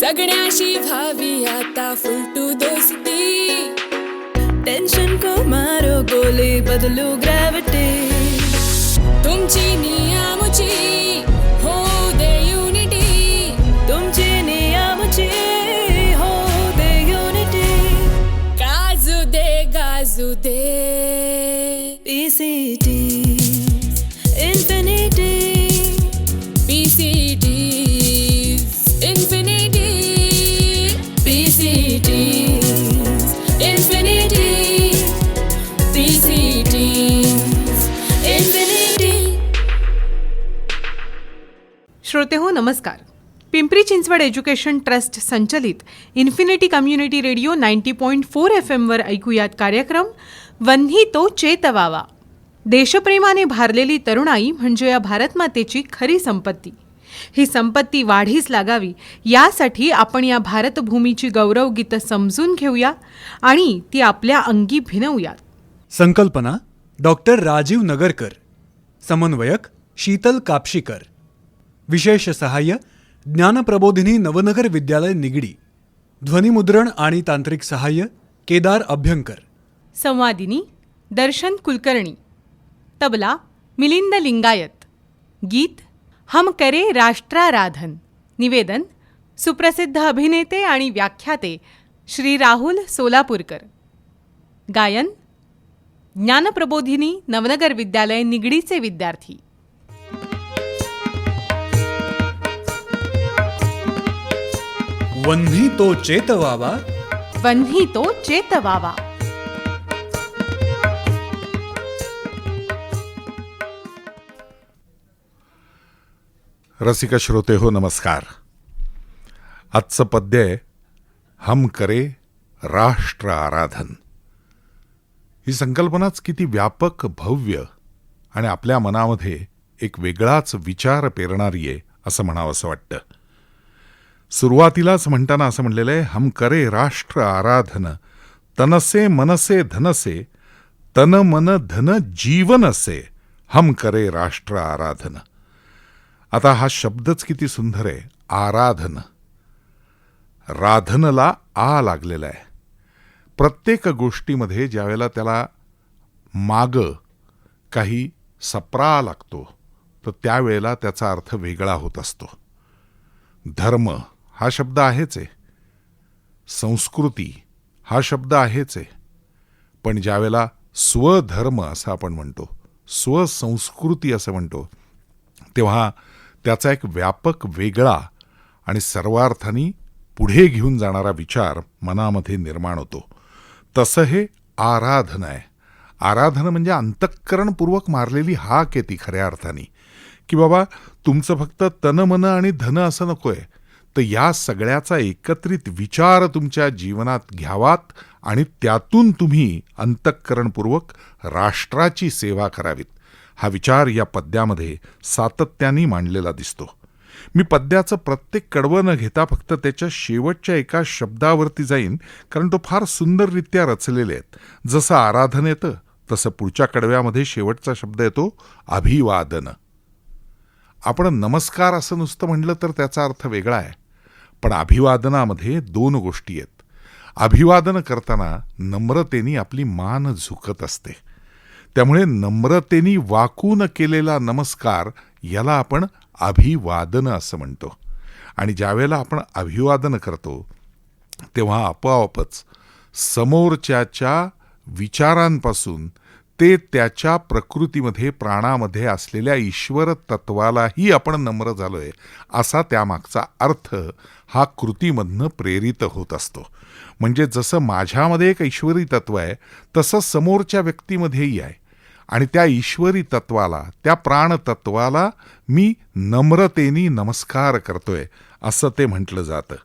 जगण्याशी व्हावी आता फुलटू दोस्ती. टेंशन को मारो गोली बदलू ग्रॅव्हिटी तुमची नियमची Infinity PCT इन्फिनिटी श्रोते हो नमस्कार. पिंपरी चिंचवड एज्युकेशन ट्रस्ट संचलित Infinity community radio ninety point four F एमवर ऐकूयात कार्यक्रम वन्ही तो चेतवावा. देशप्रेमाने भारलेली तरुणाई म्हणजे या भारतमातेची खरी संपत्ती. ही संपत्ती वाढीस लागावी. यासाठी आपण या भारतभूमीची गौरवगीतं समजून घेऊया आणि ती आपल्या अंगी भिनवूयात. संकल्पना डॉक्टर राजीव नगरकर. समन्वयक शीतल कापशीकर. विशेष सहाय्य ज्ञानप्रबोधिनी नवनगर विद्यालय निगडी. ध्वनिमुद्रण आणि तांत्रिक सहाय्य केदार अभ्यंकर. संवादिनी दर्शन कुलकर्णी. तबला मिलिंद लिंगायत. गीत हम करे राष्ट्राराधन. निवेदन सुप्रसिद्ध अभिनेते आणि व्याख्याते श्री राहुल सोलापूरकर. गायन ज्ञानप्रबोधिनी नवनगर विद्यालय निगडीचे विद्यार्थी. वन्ही तो चेतवावा. वन्ही तो चेतवावा. रसिक श्रोते हो नमस्कार. आजचं पद्य आहे हम करे राष्ट्र आराधन. ही संकल्पनाच किती व्यापक भव्य आणि आपल्या मनामध्ये एक वेगळाच विचार पेरणारी आहे असं म्हणावंसं वाटतं. सुरुवातीलाच म्हणताना असं म्हणलेलं आहे हम करे राष्ट्र आराधन तनसे मनसे धनसे तन मन धन जीवन असे हम करे राष्ट्र आराधन. आता हा शब्दच किती सुंदर आहे. आराधन. राधनला आ लागलेला आहे. प्रत्येक गोष्टीमध्ये ज्यावेळेला त्याला माग काही सप्रा लागतो तर त्यावेळेला त्याचा अर्थ वेगळा होत असतो. धर्म हा शब्द आहेच आहे. संस्कृती हा शब्द आहेच आहे. पण ज्यावेळेला स्वधर्म असं आपण म्हणतो स्वसंस्कृती असं म्हणतो तेव्हा त्याचा एक व्यापक वेगळा आणि सर्वार्थानी पुढे घेऊन जाणारा विचार मनामध्ये निर्माण होतो. तसं हे आराधन आहे. आराधन म्हणजे अंतःकरणपूर्वक मारलेली हाक आहे ती खऱ्या अर्थाने. की बाबा तुमचं फक्त तन मन आणि धन असं नको आहे तर या सगळ्याचा एकत्रित विचार तुमच्या जीवनात घ्यावात आणि त्यातून तुम्ही अंतःकरणपूर्वक राष्ट्राची सेवा करावीत. हा विचार या पद्यामध्ये सातत्याने मांडलेला दिसतो. मी पद्याचं प्रत्येक कडवं न घेता फक्त त्याच्या शेवटच्या एका शब्दावरती जाईन कारण तो फार सुंदररित्या रचलेले आहेत. जसं आराधन येतं तसं पुढच्या कडव्यामध्ये शेवटचा शब्द येतो अभिवादन. आपण नमस्कार असं नुसतं म्हणलं तर त्याचा अर्थ वेगळा आहे. पण अभिवादनामध्ये दोन गोष्टी आहेत. अभिवादन करताना नम्रतेने आपली मान झुकत असते. त्यामुळे नम्रतेनी वाकून केलेला नमस्कार याला आपण अभिवादन असं म्हणतो. आणि ज्यावेळेला आपण अभिवादन करतो तेव्हा आपोआपच समोरच्याच्या विचारांपासून ते त्याच्या प्रकृतीमध्ये प्राणामध्ये असलेल्या ईश्वर तत्वालाही आपण नम्र झालोय असा त्यामागचा अर्थ हा कृतीमधनं प्रेरित होत असतो. म्हणजे जसं माझ्यामध्ये एक ईश्वरी तत्व आहे तसं समोरच्या व्यक्तीमध्येही आहे. आणि त्या ईश्वरी तत्वाला त्या प्राणतत्वाला मी नम्रतेनी नमस्कार करतोय असं ते म्हटलं जातं.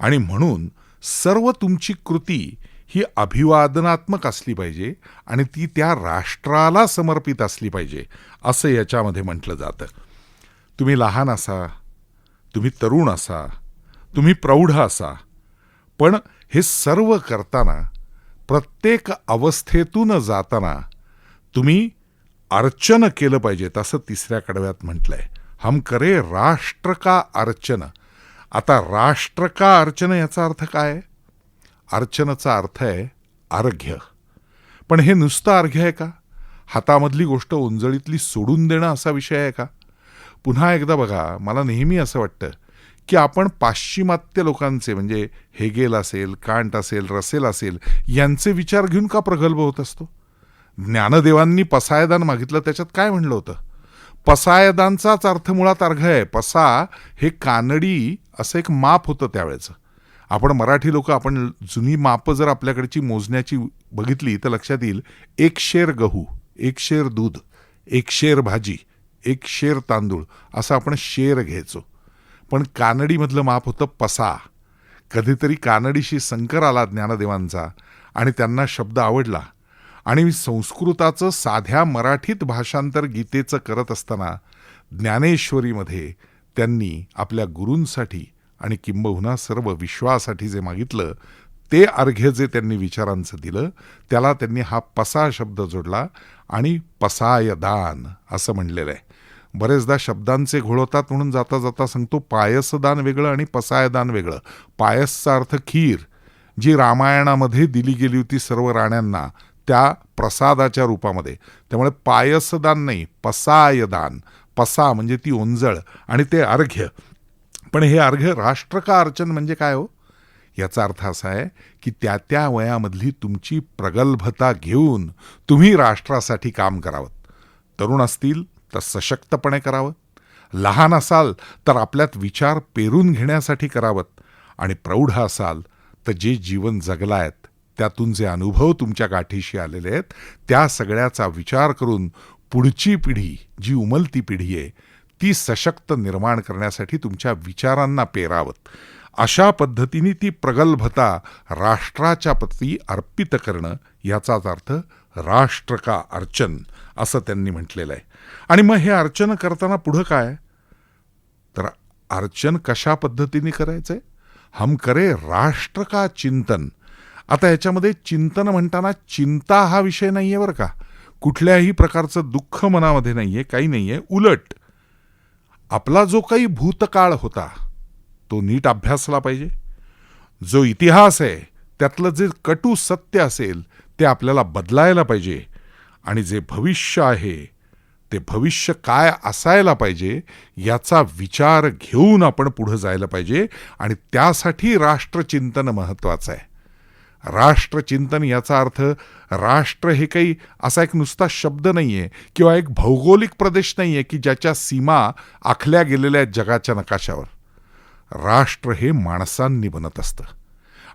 आणि म्हणून सर्व तुमची कृती ही अभिवादनात्मक असली पाहिजे आणि ती त्या राष्ट्राला समर्पित असली पाहिजे असं याच्यामध्ये म्हटलं जातं. तुम्ही लहान असा तुम्ही तरुण असा तुम्ही प्रौढ असा पण हे सर्व करताना प्रत्येक अवस्थेतून जाताना तुम्ही अर्चन केलं पाहिजे असं तिसऱ्या कडव्यात म्हटलंय. हम करे राष्ट्र का अर्चन? आता राष्ट्र का अर्चन याचा अर्थ काय? आहे? अर्चनाचा अर्थ आहे अर्घ्य. पण हे नुसतं अर्घ्य आहे का? हातामधली गोष्ट उंजळीतली सोडून देणं असा विषय आहे का? पुन्हा एकदा बघा मला नेहमी असं वाटतं की आपण पाश्चिमात्य लोकांचे म्हणजे हेगेल असेल कांट असेल रसेल असेल यांचे विचार घेऊन का प्रगल्भ होत असतो? ज्ञानदेवांनी पसायदान मागितलं त्याच्यात काय म्हणलं होतं? पसायदानचाच अर्थ मुळात अर्घ आहे. पसा हे कानडी असं एक माप होतं त्यावेळेचं. आपण मराठी लोक आपण जुनी मापं जर आपल्याकडची मोजण्याची बघितली तर लक्षात येईल एक शेर गहू एक शेर दूध एक शेर भाजी एक शेर तांदूळ असं आपण शेर घ्यायचो. पण कानडीमधलं माप होतं पसा. कधीतरी कानडीशी संकर आला ज्ञानदेवांचा आणि त्यांना शब्द आवडला आणि संस्कृताचं साध्या मराठीत भाषांतर गीतेचं करत असताना ज्ञानेश्वरीमध्ये त्यांनी आपल्या गुरूंसाठी आणि किंबहुना सर्व विश्वासाठी जे मागितलं ते अर्घ्य जे त्यांनी विचारांचं दिलं त्याला त्यांनी हा पसा शब्द जोडला आणि पसायदान असं म्हणलेलं आहे. बरेचदा शब्दांचे घोळ होतात म्हणून जाता जाता सांगतो पायसदान वेगळं आणि पसायदान वेगळं. पायसचा अर्थ खीर जी रामायणामध्ये दिली गेली होती सर्व राण्यांना त्या प्रसादाच्या रूपामध्ये. त्यामुळे पायसदान नाही पसायदान. पसा म्हणजे ती ओंजळ आणि ते अर्घ्य. पण हे अर्घ्य राष्ट्र का अर्चन म्हणजे काय हो? याचा अर्थ असा आहे की त्या त्या वयामधली तुमची प्रगल्भता घेऊन तुम्ही राष्ट्रासाठी काम करावं. तरुण असतील तर सशक्तपणे करावं. लहान असाल तर आपल्यात विचार पेरून घेण्यासाठी करावत आणि प्रौढ असाल तर जे जीवन जगलायत त्यातून जे अनुभव तुमच्या गाठीशी आलेले आहेत त्या सगळ्याचा विचार करून पुढची पिढी जी उमलती पिढी आहे ती सशक्त निर्माण करण्यासाठी तुमच्या विचारांना पेरावत. अशा पद्धतीने ती प्रगल्भता राष्ट्राच्या प्रती अर्पित करणं याचाच अर्थ राष्ट्र का अर्चन असं त्यांनी म्हटलेलं आहे. आणि मग हे अर्चन करताना पुढं काय? तर अर्चन कशा पद्धतीने करायचंय? हम करे राष्ट्र का चिंतन आता याच्यामध्ये चिंतन म्हणताना चिंता हा विषय नाही आहे बरं का. कुठल्याही प्रकारचं दुःख मनामध्ये नाही आहे काही नाही आहे उलट आपला जो काही भूतकाळ होता तो नीट अभ्यासला पाहिजे. जो इतिहास आहे त्यातलं जे कटू सत्य असेल ते आपल्याला बदलायला पाहिजे. आणि जे भविष्य आहे ते भविष्य काय असायला पाहिजे याचा विचार घेऊन आपण पुढं जायला पाहिजे. आणि त्यासाठी राष्ट्रचिंतन महत्त्वाचं आहे. राष्ट्रचिंतन याचा अर्थ राष्ट्र हे काही असा एक नुसता शब्द नाही आहे किंवा एक भौगोलिक प्रदेश नाही आहे की ज्याच्या सीमा आखल्या गेलेल्या आहेत जगाच्या नकाशावर. राष्ट्र हे माणसांनी बनत असतं.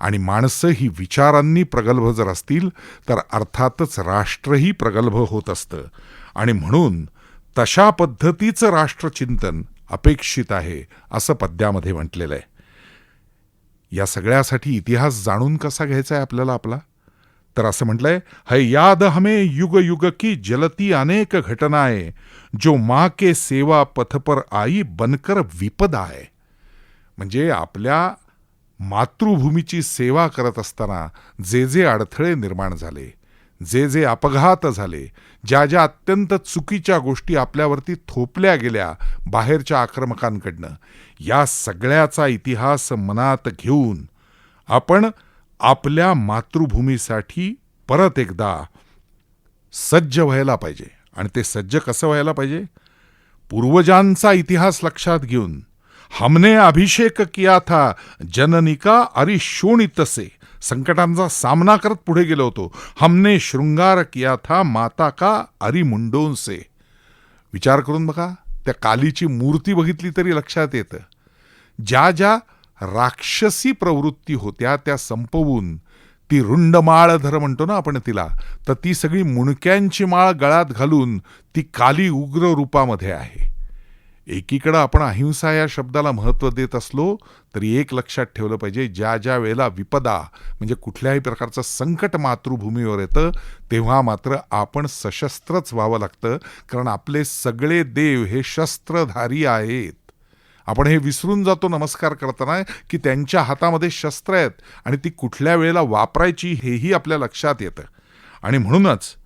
आणि माणसं ही विचारांनी प्रगल्भ जर असतील तर अर्थातच राष्ट्रही प्रगल्भ होत असतं. आणि म्हणून तशा पद्धतीचं राष्ट्रचिंतन अपेक्षित आहे असं पद्यामध्ये म्हटलेलं आहे. या सगळ्यासाठी इतिहास जाणून कसा घ्यायचा आहे आपल्याला आपला? तर असं म्हटलंय है याद हमें युग युग की जलती अनेक घटनाएं जो माँ के सेवा पथ पर आई बनकर विपदा आहे म्हणजे आपल्या मातृभूमीची सेवा करत असताना जे जे अडथळे निर्माण झाले जे जे अपघात झाले ज्या ज्या अत्यंत चुकीच्या गोष्टी आपल्यावरती थोपल्या गेल्या बाहेरच्या आक्रमकांकडनं या सगळ्याचा इतिहास मनात घेऊन आपण आपल्या मातृभूमीसाठी परत एकदा सज्ज व्हायला पाहिजे. आणि ते सज्ज कसं व्हायला पाहिजे? पूर्वजांचा इतिहास लक्षात घेऊन. हमने अभिषेक किया था जननिका अरिशोणितसे संकटांचा सामना करत पुढे गेलो होतो. हमने शृंगार किया था माता का अरिमुंडोंसे विचार करून बघा. त्या कालीची मूर्ती बघितली तरी लक्षात येतं. ज्या ज्या राक्षसी प्रवृत्ती होत्या त्या संपवून ती रुंड माळ धर म्हणतो ना आपण तिला तर ती सगळी मुणक्यांची माळ गळात घालून ती काली उग्र रूपामध्ये आहे. एकीकडं आपण अहिंसा या शब्दाला महत्त्व देत असलो तरी एक लक्षात ठेवलं पाहिजे ज्या ज्या वेळेला विपदा म्हणजे कुठल्याही प्रकारचं संकट मातृभूमीवर येतं तेव्हा मात्र आपण सशस्त्रच व्हावं लागतं कारण आपले सगळे देव हे शस्त्रधारी आहेत. आपण हे विसरून जातो नमस्कार करताना की त्यांच्या हातामध्ये शस्त्र आहेत आणि ती कुठल्या वेळेला वापरायची हेही आपल्या लक्षात येतं. आणि म्हणूनच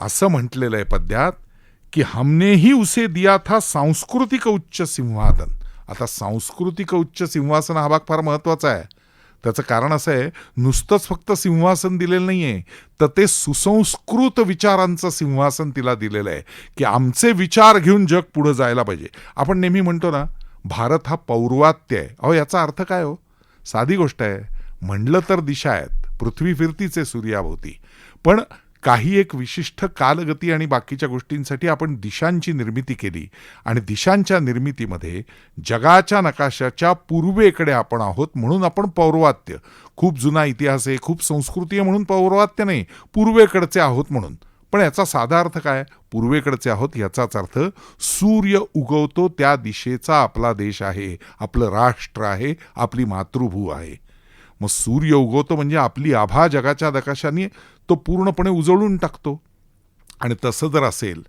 असं म्हटलेलं आहे पद्यात की हमने ही उसे दिया था सांस्कृतिक उच्च सिंहासन. आता सांस्कृतिक उच्च सिंहासन हा भाग फार महत्त्वाचा आहे. त्याचं कारण असं आहे नुसतंच फक्त सिंहासन दिलेलं नाही आहे तर ते सुसंस्कृत विचारांचं सिंहासन तिला दिलेलं आहे की आमचे विचार घेऊन जग पुढं जायला पाहिजे. आपण नेहमी म्हणतो ना भारत हा पौर्वात्य आहे. अहो याचा अर्थ काय हो? साधी गोष्ट आहे म्हणलं तर दिशा आहेत पृथ्वी फिरतीचे सूर्याभोवती. पण काही एक विशिष्ट कालगती आणि बाकीच्या गोष्टींसाठी आपण दिशांची निर्मिती केली. आणि दिशांच्या निर्मितीमध्ये जगाच्या नकाशाच्या पूर्वेकडे आपण आहोत म्हणून आपण पौर्वात्य. खूप जुना इतिहास आहे खूप संस्कृती आहे म्हणून पौर्वात्य नाही पूर्वेकडचे आहोत म्हणून. पण याचा साधा अर्थ काय? पूर्वेकडचे आहोत याचाच अर्थ सूर्य उगवतो त्या दिशेचा आपला देश आहे आपलं राष्ट्र आहे आपली मातृभू आहे. मग सूर्य उगवतो म्हणजे आपली आभा जगाच्या नकाशाने तो पूर्णपणे उजळून टाकतो. आणि तसं जर असेल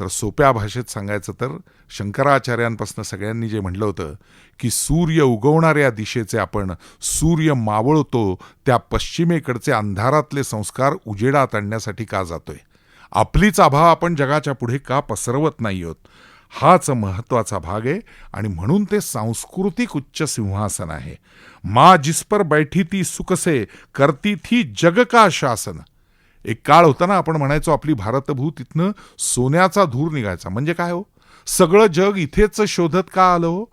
तर सोप्या भाषेत सांगायचं तर शंकराचार्यांपासून सगळ्यांनी जे म्हटलं होतं की सूर्य उगवणाऱ्या दिशेचे आपण सूर्य मावळतो त्या पश्चिमेकडचे अंधारातले संस्कार उजेडात आणण्यासाठी का जातोय? आपलीच आभा आपण जगाच्या पुढे का पसरवत नाही आहोत? हाच महत्त्वाचा भाग आहे आणि म्हणून ते सांस्कृतिक उच्च सिंहासन आहे. मा जिस पर बैठी ती सुकसे करती थी जग का शासन. एक काळ होता ना आपण म्हणायचो आपली भारतभू तिथनं सोन्याचा धूर निघायचा. म्हणजे काय हो? सगळं जग इथेच शोधत का आलं हो?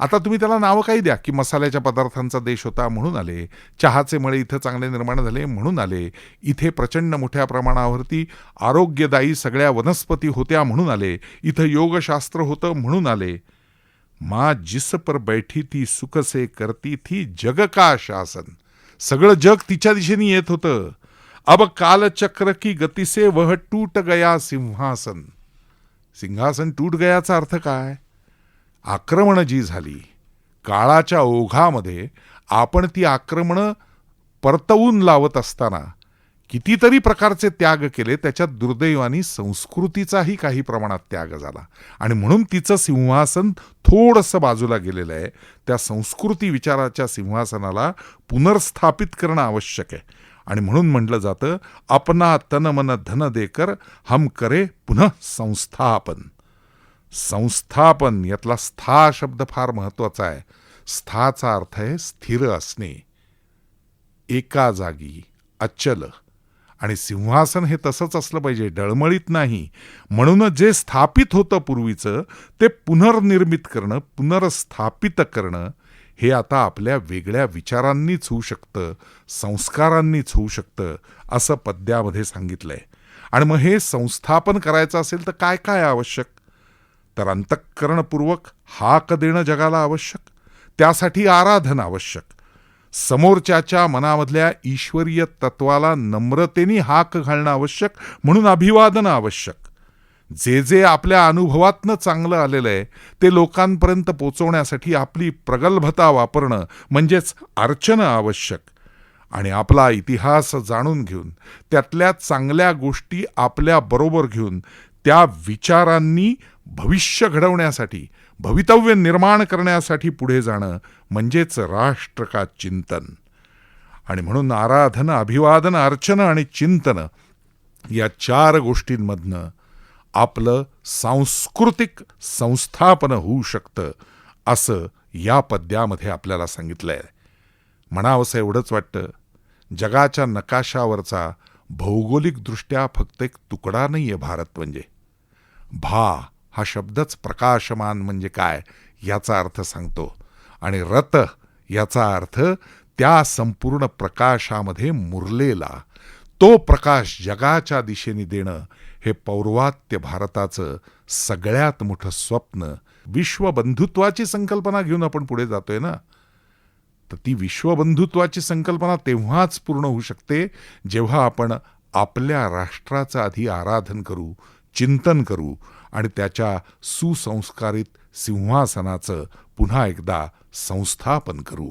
आता तुम्ही त्याला नावं काही द्या की मसाल्याच्या पदार्थांचा देश होता म्हणून आले चहाचे मळे इथं चांगले निर्माण झाले म्हणून आले इथे प्रचंड मोठ्या प्रमाणावरती आरोग्यदायी सगळ्या वनस्पती होत्या म्हणून आले इथं योगशास्त्र होतं म्हणून आले. मा जिस पर बैठी ती सुख से करती थी जग का शासन. सगळं जग तिच्या दिशेने येत होतं. अब कालचक्र की गतीसे वह टूट गया सिंहासन. सिंहासन टूट गयाचा अर्थ काय? आक्रमणं जी झाली काळाच्या ओघामध्ये आपण ती आक्रमणं परतवून लावत असताना कितीतरी प्रकारचे त्याग केले त्याच्यात दुर्दैवानी संस्कृतीचाही काही प्रमाणात त्याग झाला. आणि म्हणून तिचं सिंहासन थोडंसं बाजूला गेलेलं आहे. त्या संस्कृती विचाराच्या सिंहासनाला पुनर्स्थापित करणं आवश्यक आहे. आणि म्हणून म्हटलं जातं अपना तन मन धन देकर हम करे पुनः संस्थापन. संस्थापन यातला स्था शब्द फार महत्त्वाचा आहे. स्थाचा अर्थ आहे स्थिर असणे. एका जागी अचल आणि सिंहासन हे तसंच असलं पाहिजे डळमळीत नाही. म्हणूनच जे स्थापित होतं पूर्वीचं ते पुनर्निर्मित करणं पुनर्स्थापित करणं हे आता आपल्या वेगळ्या विचारांनीच होऊ शकतं संस्कारांनीच होऊ शकतं असं पद्यामध्ये सांगितलंय. आणि मग हे संस्थापन करायचं असेल तर काय काय आवश्यक? तर अंतःकरणपूर्वक हाक देणं जगाला आवश्यक त्यासाठी आराधन आवश्यक. समोरच्याच्या मनामधल्या ईश्वरीय तत्वाला नम्रतेने हाक घालणं आवश्यक म्हणून अभिवादन आवश्यक. जे जे आपल्या अनुभवातनं चांगलं आलेलं आहे ते लोकांपर्यंत पोचवण्यासाठी आपली प्रगल्भता वापरणं म्हणजेच अर्चना आवश्यक. आणि आपला इतिहास जाणून घेऊन त्यातल्या चांगल्या गोष्टी आपल्या बरोबर घेऊन त्या विचारांनी भविष्य घडवण्यासाठी भवितव्य निर्माण करण्यासाठी पुढे जाणं म्हणजेच राष्ट्र का चिंतन. आणि म्हणून आराधन अभिवादन अर्चना आणि चिंतन या चार गोष्टींमधनं आपलं सांस्कृतिक संस्थापन होऊ शकतं असं या पद्यामध्ये आपल्याला सांगितलं आहे म्हणावंसं एवढंच वाटतं जगाच्या नकाशावरचा भौगोलिकदृष्ट्या फक्त एक तुकडा नाही आहे भारत म्हणजे. भा हा शब्दच प्रकाशमान म्हणजे काय याचा अर्थ सांगतो. आणि रत याचा अर्थ त्या संपूर्ण प्रकाशामध्ये मुरलेला. तो प्रकाश जगाच्या दिशेने देणं हे पौर्वात्य भारताचं सगळ्यात मोठं स्वप्न विश्वबंधुत्वाची संकल्पना घेऊन आपण पुढे जातोय ना? तर ती विश्वबंधुत्वाची संकल्पना तेव्हाच पूर्ण होऊ शकते जेव्हा आपण आपल्या राष्ट्राचं आधी आराधन करू चिंतन करू आणि त्याच्या सुसंस्कारित सिंहासनाचं पुन्हा एकदा संस्थापन करू.